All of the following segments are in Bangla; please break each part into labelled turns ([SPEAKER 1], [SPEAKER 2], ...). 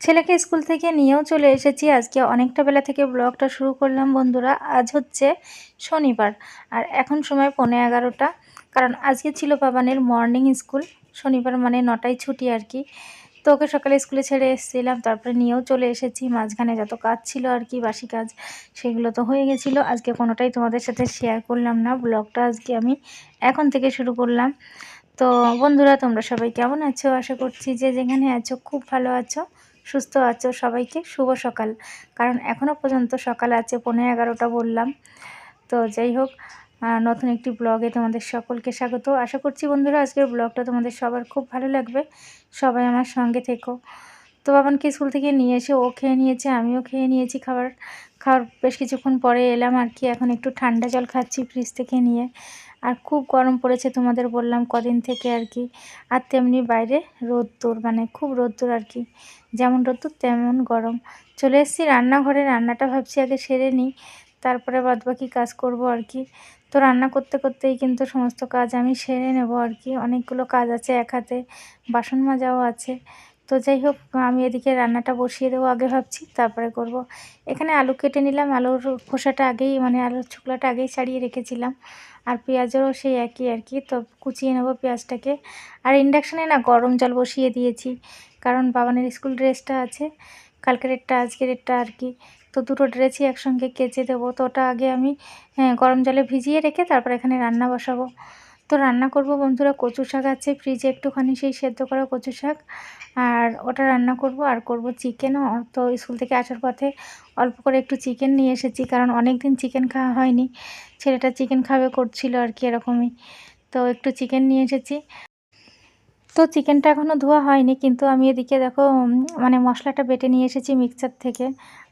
[SPEAKER 1] ছেলেকে স্কুল থেকে নিয়েও চলে এসেছি। আজকে অনেকটা বেলা থেকে ব্লগটা শুরু করলাম বন্ধুরা। আজ হচ্ছে শনিবার আর এখন সময় পৌনে এগারোটা। কারণ আজকে ছিল বাবানের মর্নিং স্কুল শনিবার মানে নটায় ছুটি আর কি। তো ওকে সকালে স্কুলে ছেড়ে এসেছিলাম, তারপরে নিয়েও চলে এসেছি। মাঝখানে যত কাজ ছিল আর কি, বাসি কাজ, সেগুলো তো হয়ে গেছিল। আজকে কোনোটাই তোমাদের সাথে শেয়ার করলাম না। ব্লগটা আজকে আমি এখন থেকে শুরু করলাম। তো বন্ধুরা, তোমরা সবাই কেমন আছো? আশা করছি যে যেখানে আছো খুব ভালো আছো। সুস্থ আছো সবাইকে? শুভ সকাল। কারণ এখনও পর্যন্ত সকাল আছে পনেরো এগারোটা বললাম। তো যাই হোক নতুন একটি ব্লগে তোমাদের সকলকে স্বাগত। আশা করছি বন্ধুরা, আজকের ব্লগটা তোমাদের সবার খুব ভালো লাগবে। সবাই আমার সঙ্গে থেকো। তো বাবানকে স্কুল থেকে নিয়ে এসে ও খেয়ে নিয়েছে, আমিও খেয়ে নিয়েছি খাবার। খাওয়ার বেশ কিছুক্ষণ পরে এলাম আর কি, এখন একটু ঠান্ডা জল খাচ্ছি ফ্রিজ থেকে নিয়ে। আর খুব গরম পড়েছে তোমাদের বললাম কদিন থেকে আর কি। আর তেমনি বাইরে রোদ্দুর মানে খুব রোদ্দুর আর কি। যেমন রোদ্দুর তেমন গরম। চলে এসেছি রান্নাঘরে, রান্নাটা ভাবছি আগে সেরে নিই, তারপরে বাদবাকি কাজ করব আর কি। তো রান্না করতে করতেই কিন্তু সমস্ত কাজ আমি সেরে নেব আর কি। অনেকগুলো কাজ আছে এক হাতে, বাসন মাজাও আছে। তো যাই হোক আমি এদিকে রান্নাটা বসিয়ে দেবো আগে ভাবছি তারপরে করব। এখানে আলু কেটে নিলাম আলুর খোসাটা আগেই মানে আলুর ছোকলাটা আগেই ছাড়িয়ে রেখেছিলাম। আর পেঁয়াজেরও সেই একই আর কি তো কুচিয়ে নেব পেঁয়াজটাকে। আর ইন্ডাকশানে না গরম জল বসিয়ে দিয়েছি কারণ বাবানের স্কুল ড্রেসটা আছে কালকের একটা আজকের একটা আর কি। তো দুটো ড্রেসই একসঙ্গে কেচে দেবো তো ওটা আগে আমি হ্যাঁ, গরম জলে ভিজিয়ে রেখে তারপর এখানে রান্না বসাবো। তো রান্না করব বন্ধুরা কচু শাক আছে ফ্রিজে একটুখানি সেই সেদ্ধ করা কচু শাক। আর ওটা রান্না করব আর করব চিকেনও তো স্কুল থেকে আসার পথে অল্প করে একটু চিকেন নিয়ে এসেছি, কারণ অনেক দিন চিকেন খাওয়া হয়নি। ছেলেটা চিকেন খাবে করছিল আর কি এরকমই। তো একটু চিকেন নিয়ে এসেছি। তো চিকেনটা এখনও ধোয়া হয়নি, কিন্তু আমি এদিকে দেখো মানে মশলাটা বেটে নিয়ে এসেছি মিক্সার থেকে।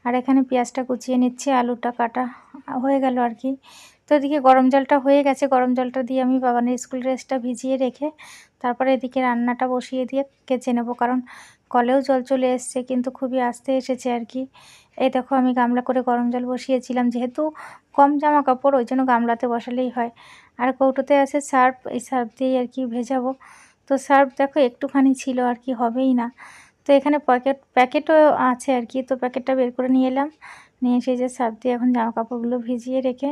[SPEAKER 1] আর এখানে পেঁয়াজটা কুচিয়ে নিচ্ছি, আলুটা কাটা হয়ে গেল আর কি। তো এদিকে গরম জলটা হয়ে গেছে। গরম জলটা দিয়ে আমি বাবানের স্কুল ড্রেসটা ভিজিয়ে রেখে তারপরে এদিকে রান্নাটা বসিয়ে দিয়ে কেচে নেব। কারণ কলেও জল চলে এসছে, কিন্তু খুবই আস্তে এসেছে আর কি। এই দেখো আমি গামলা করে গরম জল বসিয়েছিলাম। যেহেতু কম জামা কাপড় ওই জন্য গামলাতে বসালেই হয়। আর কৌটোতে আছে সার্ফ, এই সার্ফ দিয়েই আর কি ভেজাবো। তো সার্ফ দেখো একটুখানি ছিল আর কি, হবেই না। তো এখানে প্যাকেট প্যাকেটও আছে আর কি। তো প্যাকেটটা বের করে নিয়ে এলাম। নিয়ে এসে যে সার্ফ দিয়ে এখন জামা কাপড়গুলো ভিজিয়ে রেখে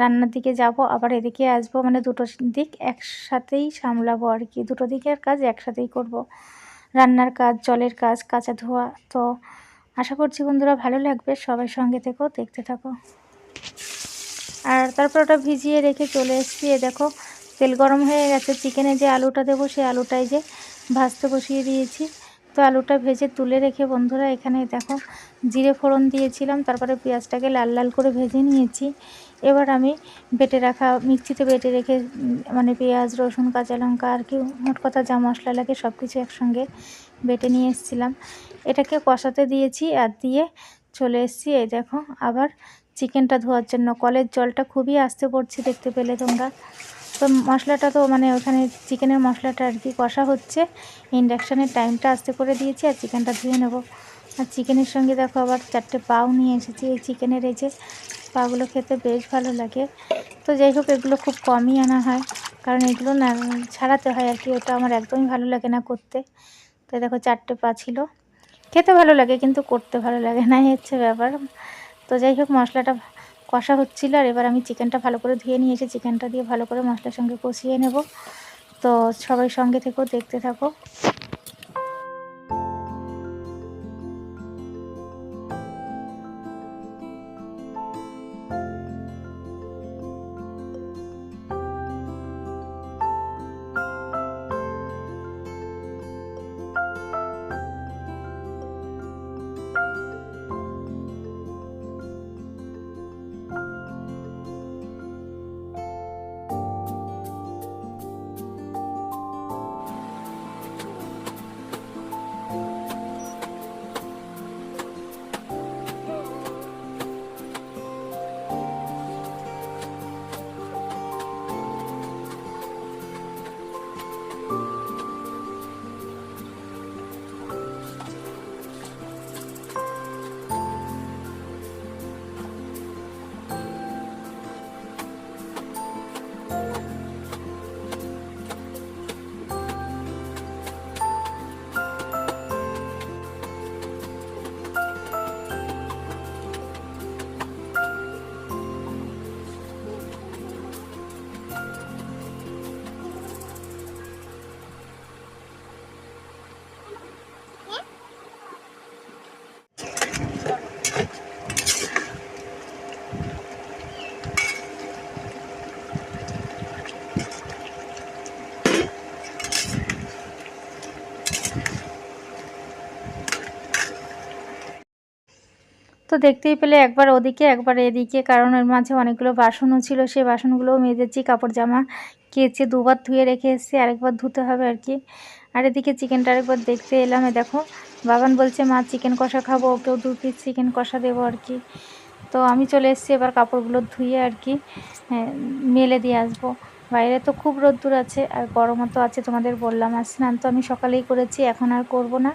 [SPEAKER 1] রান্নার দিকে যাব, আবার এদিকে আসব মানে দুটো দিক একসাথেই সামলাবো আর কি। দুটো দিকের কাজ একসাথেই করব। রান্নার কাজ, জলের কাজ, কাঁচা ধোয়া। তো আশা করছি বন্ধুরা ভালো লাগবে। সবাই সঙ্গে থেকেও দেখতে থাকো। আর তারপর ওটা ভিজিয়ে রেখে চলে এসেছি। এ দেখো, তেল গরম হয়ে গেছে। চিকেনে যে আলুটা দেবো সেই আলুটাই যে ভাজতে বসিয়ে দিয়েছি। তো আলুটা ভেজে তুলে রেখে বন্ধুরা এখানে দেখো, জিরে ফোড়ন দিয়েছিলাম। তারপরে পেঁয়াজটাকে লাল লাল করে ভেজে নিয়েছি। এবার আমি বেটে রাখা, মিক্সিতে বেটে রেখে মানে পেঁয়াজ, রসুন, কাঁচা লঙ্কা আর কি, মোট কথা যা মশলা লাগে সব কিছু একসঙ্গে বেটে নিয়ে এসেছিলাম। এটাকে কষাতে দিয়েছি আর দিয়ে চলে এসেছি। এই দেখো, আবার চিকেনটা ধোয়ার জন্য। কলের জলটা খুবই আসতে পড়ছে, দেখতে পেলে তোমরা। তো মশলাটা তো মানে ওখানে চিকেনের মশলাটা আর কি কষা হচ্ছে। ইন্ডাকশানের টাইমটা আস্তে করে দিয়েছি আর চিকেনটা ধুয়ে নেব। আর চিকেনের সঙ্গে দেখো আবার চারটে পাও নিয়ে এসেছি। এই চিকেনের এই যে পাগুলো খেতে বেশ ভালো লাগে। তো যাই হোক, এগুলো খুব কমই আনা হয়। কারণ এগুলো না ছাড়াতে হয় আর কি, ওটা আমার একদমই ভালো লাগে না করতে। তো দেখো চারটে পা ছিল। খেতে ভালো লাগে কিন্তু করতে ভালো লাগে না হচ্ছে ব্যাপার। তো যাই হোক, মশলাটা কষা হচ্ছিল আর এবার আমি চিকেনটা ভালো করে ধুয়ে নিয়ে এসে চিকেনটা দিয়ে ভালো করে মশলার সঙ্গে কষিয়ে নেব। তো সবাই সঙ্গে থেকেও দেখতে থাকো। তো দেখতেই পেলে একবার ওদিকে, একবার এদিকে, কারণ এর মাঝে অনেকগুলো বাসনও ছিল। সেই বাসনগুলোও মেজেছি কাপড় জামা কেচে দুবার ধুয়ে রেখে এসেছি, আরেকবার ধুতে হবে আর কি। আর এদিকে চিকেনটা আরেকবার দেখতে এলাম। দেখো বাবান বলছে, মা, চিকেন কষা খাব, ওকেও দু পিস চিকেন কষা দেবো আর কি। তো আমি চলে এসেছি, এবার কাপড়গুলো ধুয়ে আর কি মেলে দিয়ে আসব। বাইরে তো খুব রোদ্দুর আছে আর গরমও তো আছে তোমাদের বললাম। আর স্নান তো আমি সকালেই করেছি, এখন আর করব না।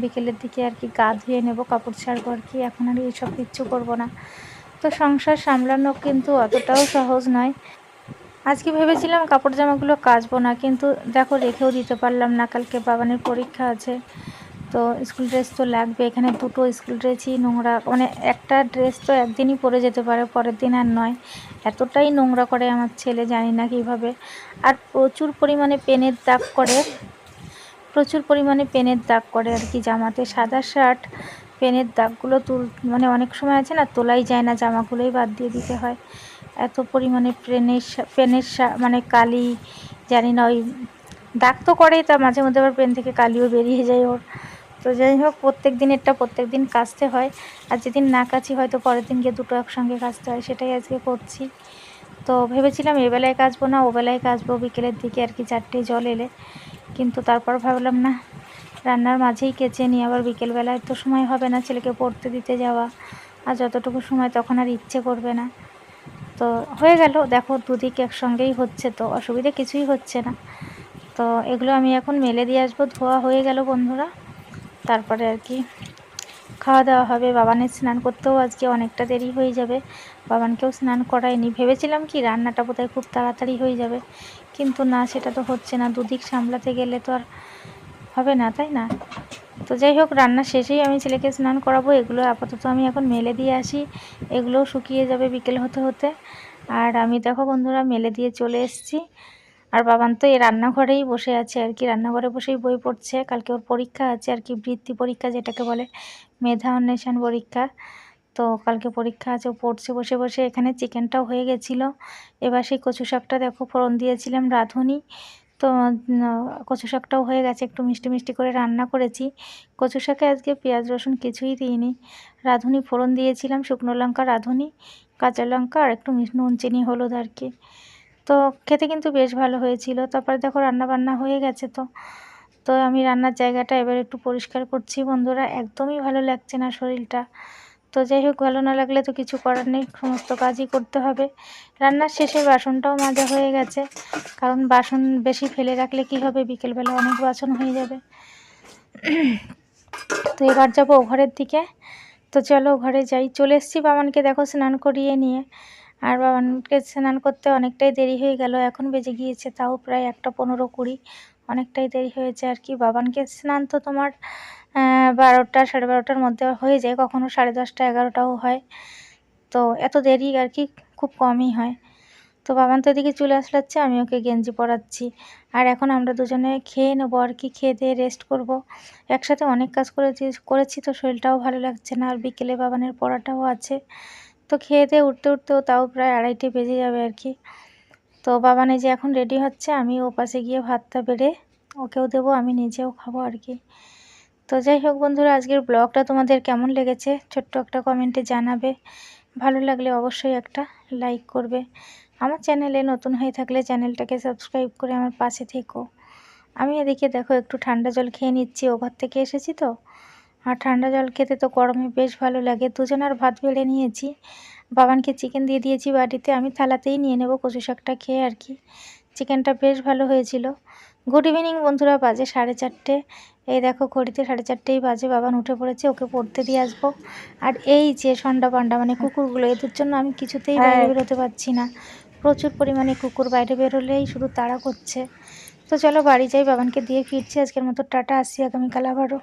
[SPEAKER 1] বিকেলের দিকে আর কি গা ধুয়ে নেব, কাপড় ছাড়বো আর কি, এখন আর এইসব কিচ্ছু করব না। তো সংসার সামলানো কিন্তু অতটাও সহজ নয়। আজকে ভেবেছিলাম কাপড় জামাগুলো কাচবো না, কিন্তু দেখো রেখেও দিতে পারলাম না, কালকে বাবানের পরীক্ষা আছে। তো স্কুল ড্রেস তো লাগবে। এখানে দুটো স্কুল ড্রেসই নোংরা মানে একটা ড্রেস তো একদিনই পরে যেতে পারে, পরের দিন আর নয়। এতটাই নোংরা করে আমার ছেলে, জানি না কীভাবে। আর প্রচুর পরিমাণে পেনের দাগ করে, প্রচুর পরিমাণে পেনের দাগ করে আর কি জামাতে। সাদা শার্ট পেনের দাগগুলো তুল মানে অনেক সময় আছে না, তোলাই যায় না, জামাগুলোই বাদ দিয়ে দিতে হয়। এত পরিমাণে পেনের পেনের মানে কালি, জানি না, ওই দাগ তো করেই তা, মাঝে মধ্যে আবার পেন থেকে কালিও বেরিয়ে যায় ওর। তো যাই হোক, প্রত্যেক দিনেরটা প্রত্যেক দিন কাচতে হয়। আর যেদিন না কাচি, হয়তো পরের দিন গিয়ে দুটো একসঙ্গে কাচতে হয়, সেটাই আজকে করছি। তো ভেবেছিলাম এবেলায় কাচবো না ওবেলায় কাচবো, বিকেলের দিকে আর কি চারটে জল এলে। কিন্তু তারপর ভাবলাম, না, রান্নার মাঝেই কেচে নিয়ে আবার বিকেলবেলায় তো সময় হবে না ছেলেকে পড়তে দিতে যাওয়া। আর যতটুকু সময় তখন আর ইচ্ছে করবে না। তো হয়ে গেল, দেখো দুদিক একসঙ্গেই হচ্ছে তো, অসুবিধে কিছুই হচ্ছে না। তো এগুলো আমি এখন মেলে দিয়ে আসব, ধোয়া হয়ে গেল বন্ধুরা। তারপরে আর কি খাওয়া দাওয়া হবে। বাবানের স্নান করতেও আজকে অনেকটা দেরি হয়ে যাবে। বাবানকেও স্নান করায়নি। ভেবেছিলাম কি রান্নাটা বোধহয় খুব তাড়াতাড়ি হয়ে যাবে। কিন্তু না, সেটা তো হচ্ছে না। দুদিক সামলাতে গেলে তো আর হবে না, তাই না? তো যাই হোক, রান্না শেষেই আমি ছেলেকে স্নান করাবো। এগুলো আপাতত আমি এখন মেলে দিয়ে আসি। এগুলোও শুকিয়ে যাবে বিকেল হতে হতে। আর আমি দেখো বন্ধুরা, মেলে দিয়ে চলে এসেছি। আর বাবান তো এই রান্নাঘরেই বসে আছে আর কি, রান্নাঘরে বসেই বই পড়ছে। কালকে ওর পরীক্ষা আছে আর কি, বৃত্তি পরীক্ষা যেটাকে বলে, মেধা অন্বেষণ পরীক্ষা। তো কালকে পরীক্ষা আছে, ও পড়ছে বসে বসে, এখানে চিকেনটাও হয়ে গেছিল। এবার সেই কচু শাকটা দেখো, ফোড়ন দিয়েছিলাম রাঁধুনি। তো কচু শাকটাও হয়ে গেছে, একটু মিষ্টি মিষ্টি করে রান্না করেছি। কচু শাকে আজকে পেঁয়াজ রসুন কিছুই দিইনি। রাঁধুনি ফোড়ন দিয়েছিলাম, শুকনো লঙ্কা রাঁধুনি, কাঁচা লঙ্কা আর একটু নুন, চিনি, হলুদ আর কি। তো খেতে কিন্তু বেশ ভালো হয়েছিল। তারপরে দেখো রান্না বান্না হয়ে গেছে তো। তো আমি রান্নার জায়গাটা এবার একটু পরিষ্কার করছি বন্ধুরা। একদমই ভালো লাগছে না শরীরটা। তো যাই হোক, ভালো না লাগলে তো কিছু করার নেই, সমস্ত কাজই করতে হবে। রান্নার শেষে বাসনটাও মাজা হয়ে গেছে। কারণ বাসন বেশি ফেলে রাখলে কি হবে? বিকেলবেলা অনেক বাসন হয়ে যাবে। তো এবার যাব ঘরের দিকে। তো চলো ঘরে যাই। চলে এসছি বাবানকে দেখো স্নান করিয়ে নিয়ে। আর বাবানকে স্নান করতে অনেকটাই দেরি হয়ে গেল, এখন বেজে গিয়েছে তাও প্রায় একটা পনেরো কুড়ি। অনেকটাই দেরি হয়েছে আর কি, বাবানকে স্নান তো তোমার বারোটা সাড়ে বারোটার মধ্যে হয়ে যায়, কখনো সাড়ে দশটা এগারোটাও হয়। তো এত দেরি আর কি, খুব কমই হয়। তো বাবান তো এদিকে চলে আসলাচ্ছে, আমি ওকে গেঞ্জি পরাচ্ছি। আর এখন আমরা দুজনে খেয়ে নেব আর কি, খেয়ে দিয়ে রেস্ট করব। একসাথে অনেক কাজ করেছি করেছি তো শরীরটাও ভালো লাগছে না, আর বিকেলে বাবানের পড়াটাও আছে। তো খেয়ে দিয়ে উঠতে উঠতেও তাও প্রায় আড়াইটে বেজে যাবে আর কি। তো বাবানে যে এখন রেডি হচ্ছে, আমি ও পাশে গিয়ে ভাতটা বেড়ে ওকেও দেবো, আমি নিজেও খাব আর কি। তো যাই হোক বন্ধুরা, আজকের ব্লগটা তোমাদের কেমন লেগেছে ছোট্ট একটা কমেন্টে জানাবে। ভালো লাগলে অবশ্যই একটা লাইক করবে। আমার চ্যানেলে নতুন হয়ে থাকলে চ্যানেলটাকে সাবস্ক্রাইব করে আমার পাশে থেকো। আমি এদিকে দেখো একটু ঠান্ডা জল খেয়ে নিচ্ছি, ও ঘর থেকে এসেছি তো। আর ঠান্ডা জল খেতে তো গরমে বেশ ভালো লাগে। দুজনের ভাত বেড়ে নিয়েছি। বাবানকে চিকেন দিয়ে দিয়েছি বাড়িতে আমি থালাতেই নিয়ে নেব কচু শাকটা খেয়ে আর কি। চিকেনটা বেশ ভালো হয়েছিল। গুড ইভিনিং বন্ধুরা বাজে সাড়ে চারটে। এই দেখো ঘড়িতে সাড়ে চারটেই বাজে। বাবান উঠে পড়েছে ওকে পড়তে দিয়ে আসব। আর এই যে সন্ডা পান্ডা মানে কুকুরগুলো এদের জন্য আমি কিছুতেই বাইরে হ্যাঁ। বেরোতে পারছি না। প্রচুর পরিমাণে কুকুর বাইরে বেরোলেই শুধু তাড়া করছে। তো চলো বাড়ি যাই বাবানকে দিয়ে ফিরছি। আজকের মতো টাটা আসছি আগামীকাল আবারও।